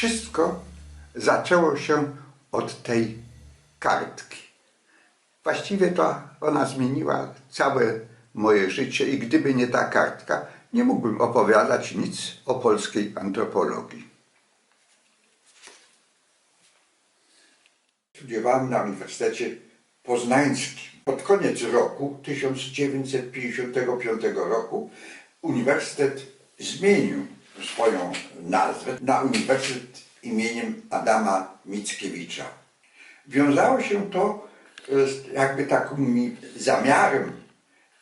Wszystko zaczęło się od tej kartki. Właściwie to ona zmieniła całe moje życie i gdyby nie ta kartka, nie mógłbym opowiadać nic o polskiej antropologii. Studiowałem na Uniwersytecie Poznańskim. Pod koniec roku 1955 roku uniwersytet zmienił swoją nazwę na Uniwersytet imieniem Adama Mickiewicza. Wiązało się to e, z jakby takim zamiarem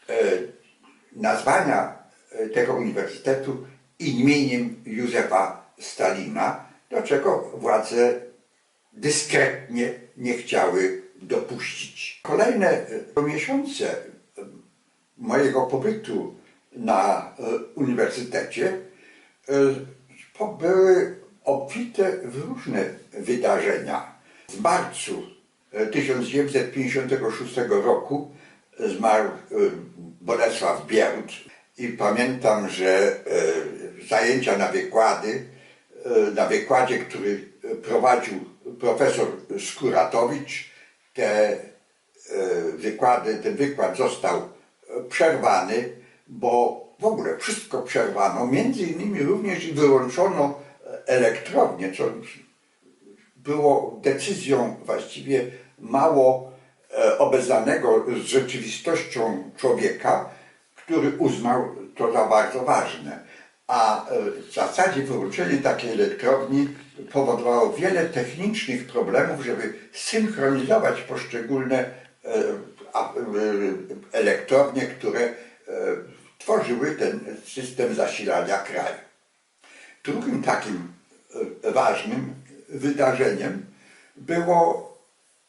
e, nazwania e, tego uniwersytetu imieniem Józefa Stalina, do czego władze dyskretnie nie chciały dopuścić. Kolejne miesiące mojego pobytu na uniwersytecie były obfite w różne wydarzenia. W marcu e, 1956 roku zmarł e, Bolesław Bierut i pamiętam, że e, zajęcia na wykłady, e, na wykładzie, który e, prowadził profesor Skuratowicz, te e, wykłady, ten wykład został e, przerwany, bo w ogóle wszystko przerwano, między innymi również i wyłączono e, elektrownię, co było decyzją właściwie mało e, obeznanego z rzeczywistością człowieka, który uznał to za bardzo ważne. A e, w zasadzie wyłączenie takiej elektrowni powodowało wiele technicznych problemów, żeby synchronizować poszczególne elektrownie, które tworzyły ten system zasilania kraju. Drugim takim e, ważnym wydarzeniem było,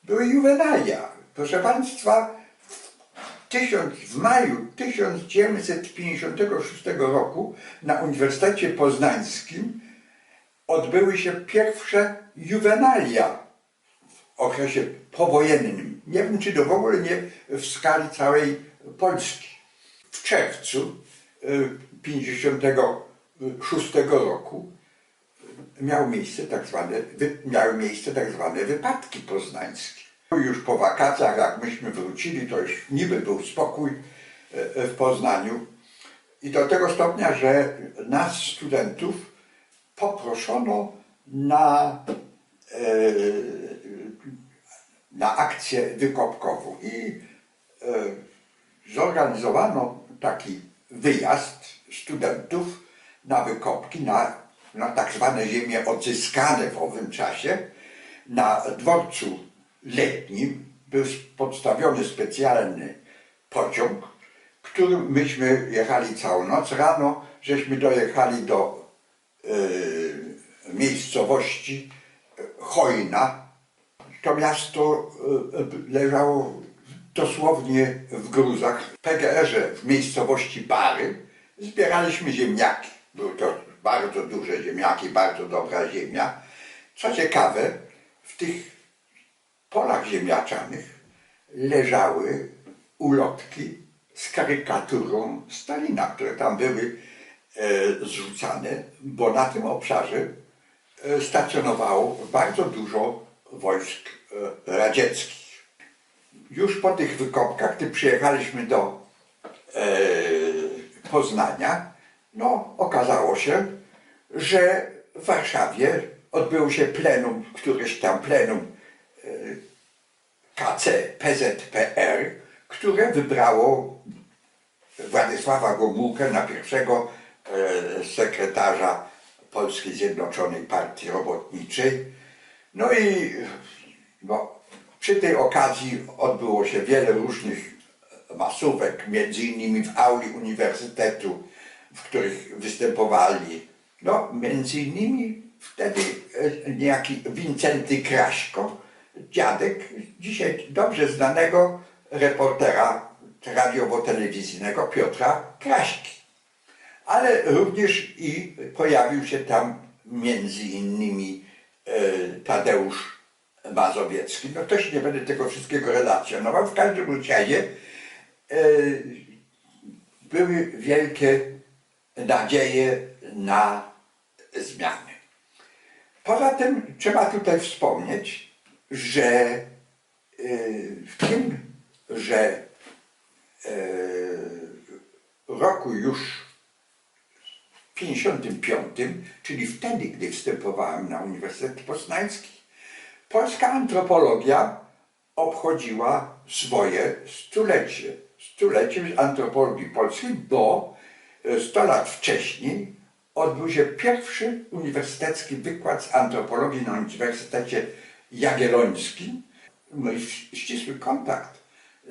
były juwenalia. Proszę Państwa, w, tysiąc, w maju 1956 roku na Uniwersytecie Poznańskim odbyły się pierwsze juwenalia w okresie powojennym. Nie wiem, czy to w ogóle nie w skali całej Polski. W czerwcu y, 56 roku miał miejsce tak zwane, miały miejsce tak zwane wypadki poznańskie. Już po wakacjach, jak myśmy wrócili, to już niby był spokój e, e, w Poznaniu. I do tego stopnia, że nas, studentów, poproszono na, e, na akcję wykopkową. I zorganizowano taki wyjazd studentów na wykopki, na, na tak zwane ziemie odzyskane w owym czasie. Na dworcu letnim był podstawiony specjalny pociąg, którym myśmy jechali całą noc. Rano żeśmy dojechali do e, miejscowości Chojna. To miasto e, leżało dosłownie w gruzach. W PGR-ze w miejscowości Bary zbieraliśmy ziemniaki. Były to bardzo duże ziemniaki, bardzo dobra ziemia. Co ciekawe, w tych polach ziemniaczanych leżały ulotki z karykaturą Stalina, które tam były e, zrzucane, bo na tym obszarze e, stacjonowało bardzo dużo wojsk e, radzieckich. Już po tych wykopkach, gdy przyjechaliśmy do e, Poznania, no okazało się, że w Warszawie odbyło się plenum, któreś tam plenum KC PZPR, które wybrało Władysława Gomułkę na pierwszego e, sekretarza Polskiej Zjednoczonej Partii Robotniczej. No i no, przy tej okazji odbyło się wiele różnych masówek, między innymi w auli uniwersytetu, w których występowali, no między innymi wtedy e, niejaki Wincenty Kraśko, dziadek dzisiaj dobrze znanego reportera radiowo-telewizyjnego Piotra Kraśki. Ale również i pojawił się tam między innymi e, Tadeusz Mazowiecki. No też nie będę tego wszystkiego relacjonował. W każdym razie e, były wielkie nadzieje na zmiany. Poza tym trzeba tutaj wspomnieć, że y, w tym, że y, roku już 55, czyli wtedy, gdy wstępowałem na Uniwersytet Poznański, polska antropologia obchodziła swoje stulecie. Stulecie antropologii polskiej, bo e, 100 lat wcześniej odbył się pierwszy uniwersytecki wykład z antropologii na Uniwersytecie Jagiellońskim. No i ścisły kontakt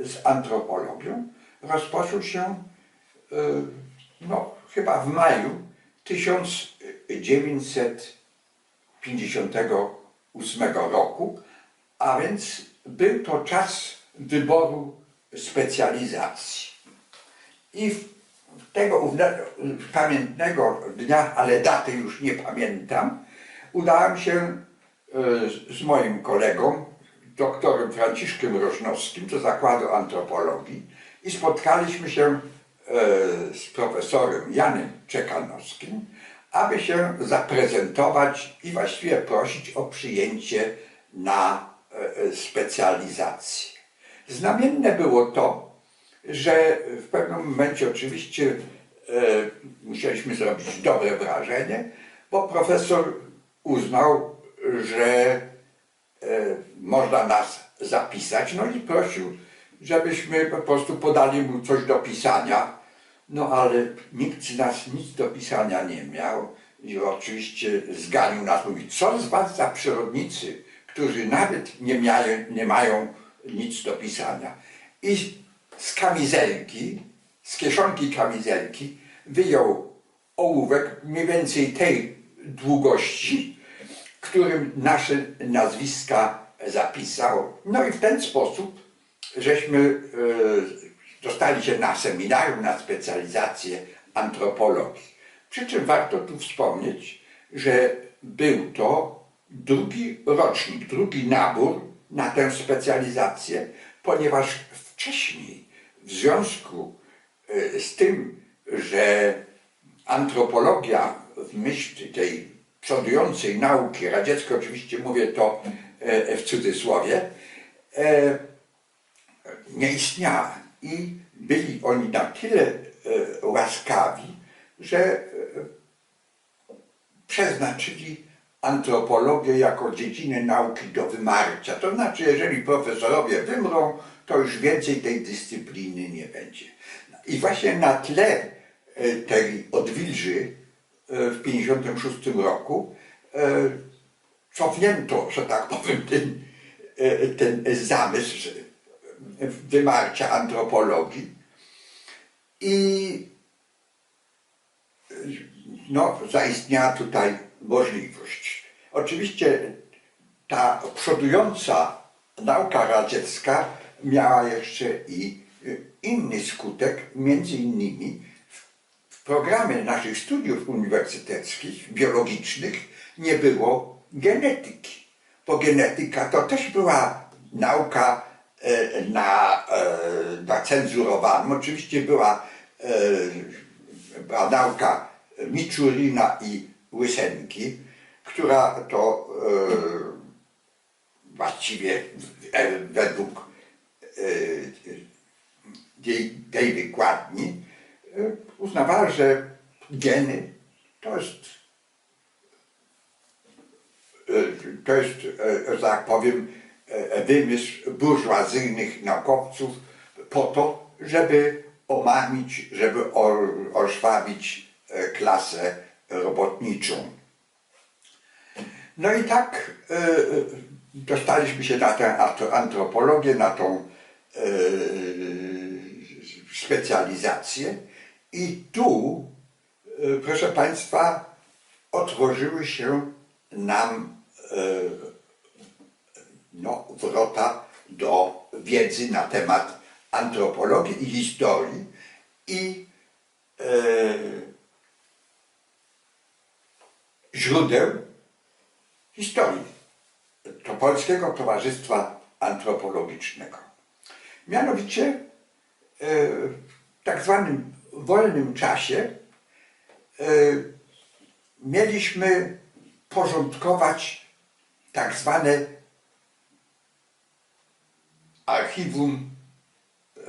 z antropologią rozpoczął się e, no, chyba w maju 1958 roku, a więc był to czas wyboru specjalizacji. I tego pamiętnego dnia, ale daty już nie pamiętam, udałem się e, z moim kolegą, doktorem Franciszkiem Rożnowskim do Zakładu Antropologii i spotkaliśmy się e, z profesorem Janem Czekanowskim, aby się zaprezentować i właściwie prosić o przyjęcie na e, specjalizację. Znamienne było to, że w pewnym momencie oczywiście e, musieliśmy zrobić dobre wrażenie, bo profesor uznał, że e, można nas zapisać, no i prosił, żebyśmy po prostu podali mu coś do pisania. No ale nikt z nas nic do pisania nie miał i oczywiście zganił nas, mówi, co z was za przyrodnicy, którzy nawet nie, miają, nie mają nic do pisania. I z kamizelki, z kieszonki kamizelki wyjął ołówek mniej więcej tej długości, którym nasze nazwiska zapisał. No i w ten sposób żeśmy e, dostali się na seminarium, na specjalizację antropologii. Przy czym warto tu wspomnieć, że był to drugi rocznik, drugi nabór na tę specjalizację, ponieważ wcześniej w związku e, z tym, że antropologia w myśl tej przodującej nauki radzieckiej, oczywiście mówię to e, w cudzysłowie, e, nie istniała. I byli oni na tyle e, łaskawi, że e, przeznaczyli antropologię jako dziedzinę nauki do wymarcia. To znaczy, jeżeli profesorowie wymrą, to już więcej tej dyscypliny nie będzie. I właśnie na tle e, tej odwilży w 1956 roku cofnięto, że tak powiem, ten, ten zamysł wymarcia antropologii i no, zaistniała tutaj możliwość. Oczywiście ta przodująca nauka radziecka miała jeszcze i inny skutek, między innymi w programie naszych studiów uniwersyteckich, biologicznych, nie było genetyki. Bo genetyka to też była nauka na, e, na cenzurowanym. Oczywiście była, e, była nauka i Łysenki, która to właściwie według jej, tej wykładni uznawała, że geny to jest to jest, że tak powiem, wymysł burżuazyjnych naukowców po to, żeby omamić, żeby oszwabić klasę robotniczą. No i tak dostaliśmy się na tę antropologię, na tą specjalizację i tu, proszę Państwa, otworzyły się nam no, wrota do wiedzy na temat antropologii i historii i e, źródeł historii to Polskiego Towarzystwa Antropologicznego. Mianowicie e, w tak zwanym wolnym czasie e, mieliśmy porządkować tak zwane archiwum e,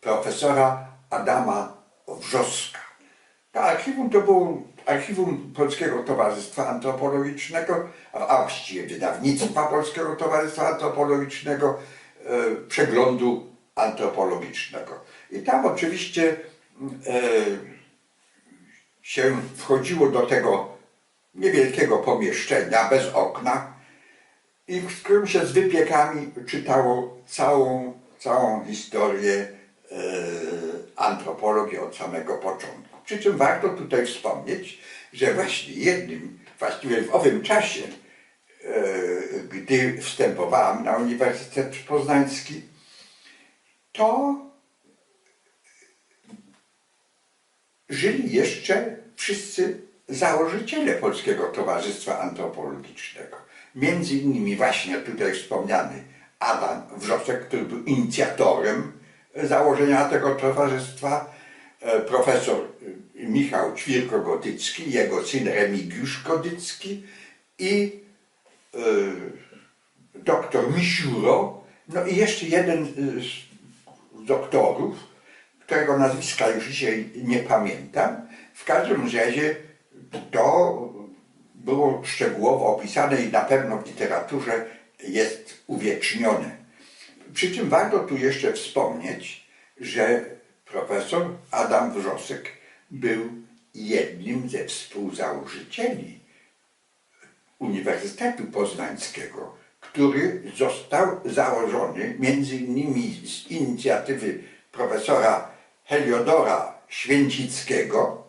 profesora Adama Wrzoska. To archiwum to było archiwum Polskiego Towarzystwa Antropologicznego, a właściwie wydawnictwa Polskiego Towarzystwa Antropologicznego, e, przeglądu antropologicznego. I tam oczywiście e, się wchodziło do tego niewielkiego pomieszczenia bez okna i w którym się z wypiekami czytało całą, całą historię e, antropologii od samego początku. Przy czym warto tutaj wspomnieć, że właśnie jednym, właściwie w owym czasie, e, gdy wstępowałem na Uniwersytet Poznański, to żyli jeszcze wszyscy założyciele Polskiego Towarzystwa Antropologicznego. Między innymi właśnie tutaj wspomniany Adam Wrzosek, który był inicjatorem założenia tego towarzystwa, e, profesor e, Michał Ćwirko-Gotycki, jego syn Remigiusz Gotycki i e, doktor Misiuro, no i jeszcze jeden z doktorów, którego nazwiska już dzisiaj nie pamiętam. W każdym razie to było szczegółowo opisane i na pewno w literaturze jest uwiecznione. Przy czym warto tu jeszcze wspomnieć, że profesor Adam Wrzosek był jednym ze współzałożycieli Uniwersytetu Poznańskiego, który został założony między innymi z inicjatywy profesora Heliodora Święcickiego,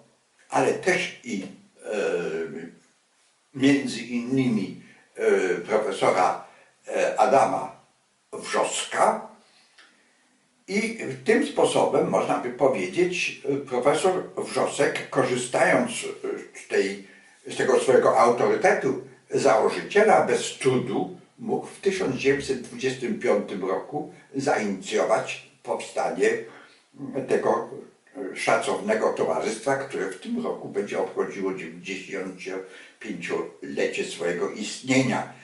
ale też i między innymi e, profesora e, Adama Wrzoska. I tym sposobem, można by powiedzieć, profesor Wrzosek, korzystając z, tej, z tego swojego autorytetu założyciela, bez trudu mógł w 1925 roku zainicjować powstanie tego szacownego towarzystwa, które w tym roku będzie obchodziło 95-lecie swojego istnienia.